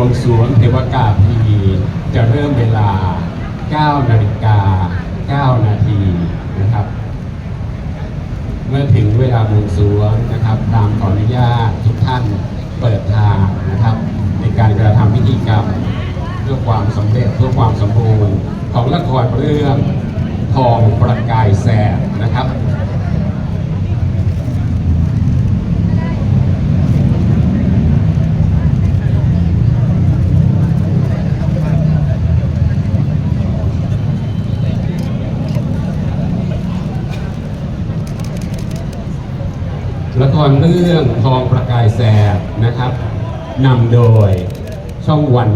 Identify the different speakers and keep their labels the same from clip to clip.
Speaker 1: วงสรวงเทวกาพีจะเริ่มเวลา 9 นาฬิกา 9 นาทีนะครับ เมื่อถึงเวลาบวงสรวงนะครับ ตามขออนุญาตทุกท่านเปิดทางนะครับ ในการกระทำพิธีกรรมเพื่อความสำเร็จเพื่อความสมบูรณ์ของละครเรื่องทองประกายแสบนะครับ รเรื่องทองประกายแสบนะครับนำโดยช่องวัน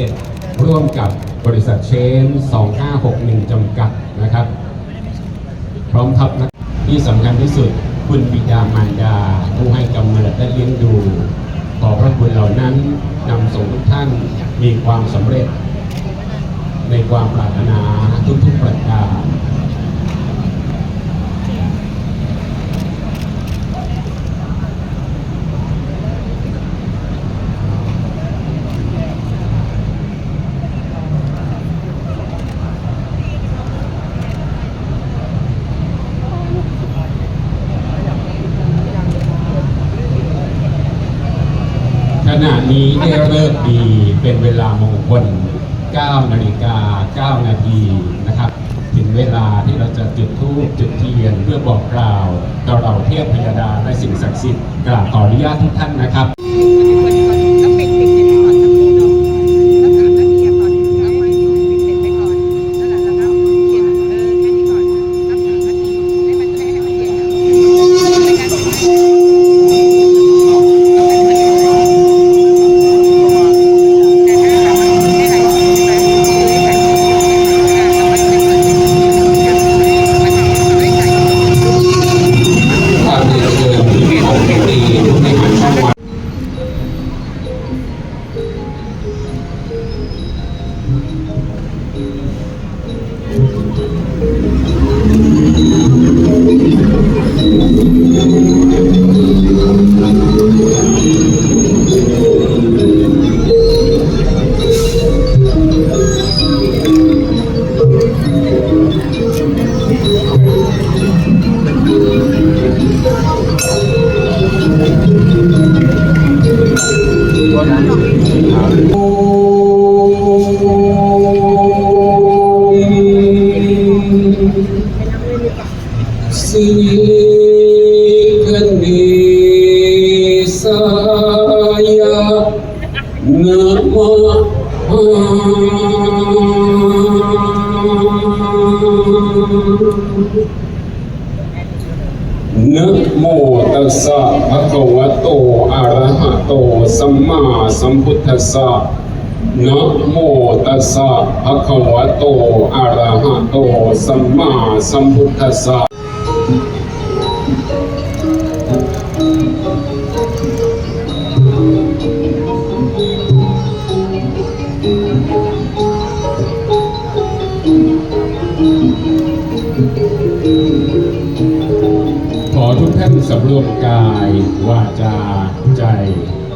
Speaker 1: 31 ร่วมกับบริษัทเชน 2561 จำกัดนะครับ พร้อมทัพนักที่สำคัญที่สุดคุณบิดามารดา ผู้ให้กำเนิดและเลี้ยงดู ขอพระคุณเหล่านั้นนำส่งทุกท่านมีความสำเร็จในความปรารถนาทุกๆประการ ข ณะนี้ได้เริ่มดีเป็นเวลามงคล 9 นาฬิกา 9 นาทีนะครับ ถึงเวลาที่เราจะจุดธูปจุดเทียนเพื่อบอกกล่าวต่อเราเทพพยดาและสิ่งศักดิ์สิทธิ์กราบขออนุญาตทุกท่านนะครับ โตสัมมาสัมพุทธัสสะนะโมตัสสะภะคะวะโตอะระหะโตสัมมาสัมพุทธัสสะขอทุกท่านสำรวมกายวาจา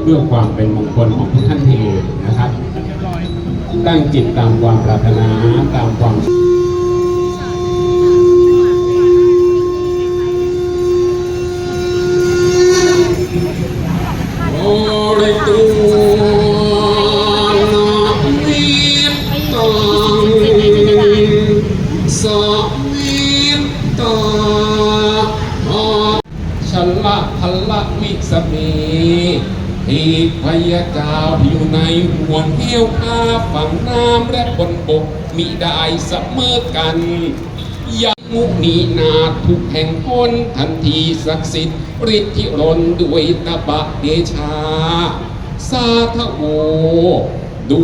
Speaker 1: เพื่อความเป็นมงคลของทุกท่านเองนะครับ ตั้งจิตตามความปรารถนาตามความโอริตุ พยาเจ้าอยู่ในห่วงเหี้ยวข้าฝั่งน้ำและบนบกมีได้เสมอกันยามุนีนาทุกแห่งคนทันทีศักดิ์สิทธิ์ฤทธิรนด้วยตบะเดชา สาธโวดู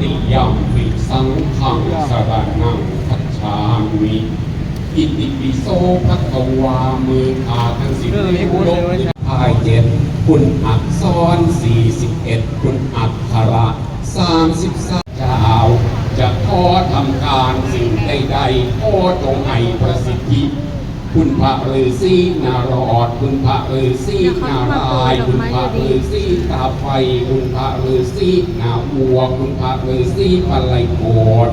Speaker 2: ติย
Speaker 3: ม
Speaker 1: ปิสังฆังสรณังคัจฉามิอิติปิโสภะคะวามือขาทั้งสิบนิ้วลบพายเจ็ดคุณอักษรสี่สิบเอ็ดคุณอักขระสามสิบสามเจ้าจะขอทำการสิ่งใดๆขอจงให้ประสิทธิ คุณพระฤาษีนารอด คุณพระฤาษีนารายคุณพระฤาษีตาไฟ คุณพระฤาษีนาวัว คุณพระฤาษีปลาไหลโกด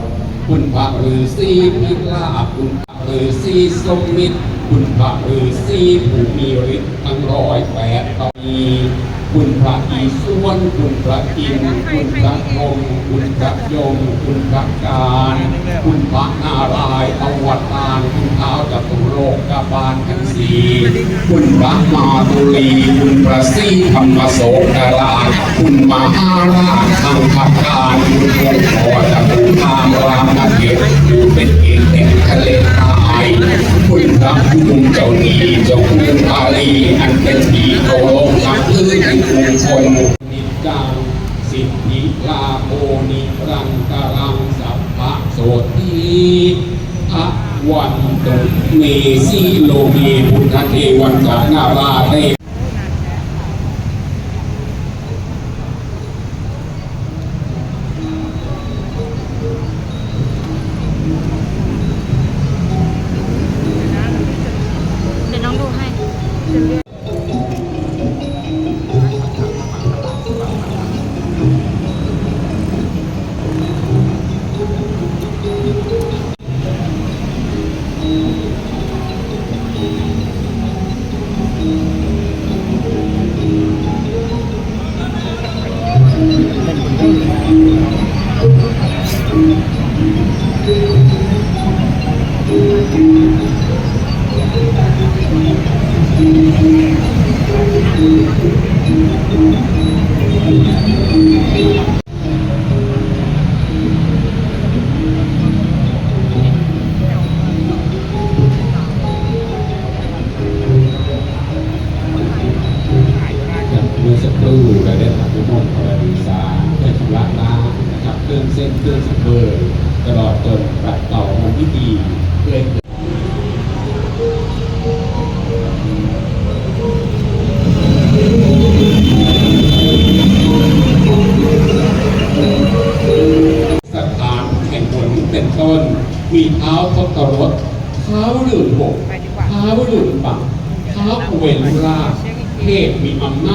Speaker 1: คุณพระฤาษีพิลาคุณพระฤาษีสมมิตรคุณพระฤาษีผู้มีฤทธิ์ทั้งร้อยแปดตนีคุณพระอีส่วนคุณพระอินคุณพระพรหมคุณพระยม คุณพระการ คุณพระนารายณ์อวตารคุณเท้าจ ตุโลกกบาลทั้งสี่คุณพระมาตุลีคุณพระสีธรรมโสกราชคุณมหาราชทางพักการคุณองค์พอจากคุณทางรามาเกียรติผู้เป็นเอกแห่งทะเลทรายคุณพระภูมิเจ้าหนี้เจ้าคุณอาลีอันเป็นผีโตโลกนับถือในกรุงชนนิจจัง สิทธิลาโภนิรังกรังสัพพะโสตีพระวันตุ เมสีโลเมพุทธเทวันตานาบาเต
Speaker 4: เรือ
Speaker 1: สักครู่เราได้ทำนุโมทนาดีสาเพื่อชำระล้างนะครับเครื่องเส้นเครื่องสังเวยตลอดจนปัดเป่ามันที่ดีเพื่อให้เกิ มีเท้าทศรถเท้าหลื่นบก
Speaker 3: ไปดีกว่า
Speaker 1: เท้าหลื่นปักเท้าเวนราชเทพมีอำนาจ